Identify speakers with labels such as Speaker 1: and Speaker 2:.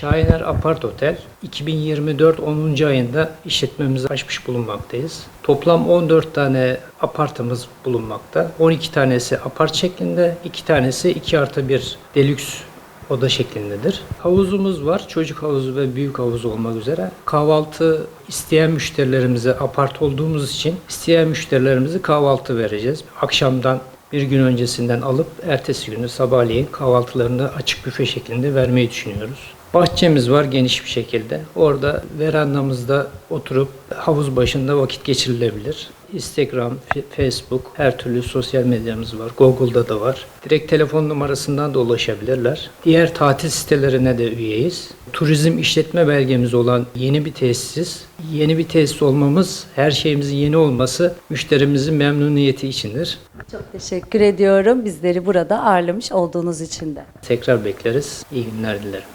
Speaker 1: Şahiner Apart Otel 2024 10. ayında işletmemizi açmış bulunmaktayız. Toplam 14 tane apartımız bulunmakta. 12 tanesi apart şeklinde, 2 tanesi 2 artı 1 delüks oda şeklindedir. Havuzumuz var. Çocuk havuzu ve büyük havuz olmak üzere. Kahvaltı isteyen müşterilerimize apart olduğumuz için isteyen müşterilerimize kahvaltı vereceğiz. Akşamdan bir gün öncesinden alıp ertesi günü sabahleyin kahvaltılarını açık büfe şeklinde vermeyi düşünüyoruz. Bahçemiz var geniş bir şekilde. Orada verandamızda oturup havuz başında vakit geçirilebilir. Instagram, Facebook, her türlü sosyal medyamız var. Google'da da var. Direkt telefon numarasından da ulaşabilirler. Diğer tatil sitelerine de üyeyiz. Turizm işletme belgemiz olan yeni bir tesis. Yeni bir tesis olmamız, her şeyimizin yeni olması müşterimizin memnuniyeti içindir.
Speaker 2: Çok teşekkür ediyorum bizleri burada ağırlamış olduğunuz için de.
Speaker 1: Tekrar bekleriz. İyi günler dilerim.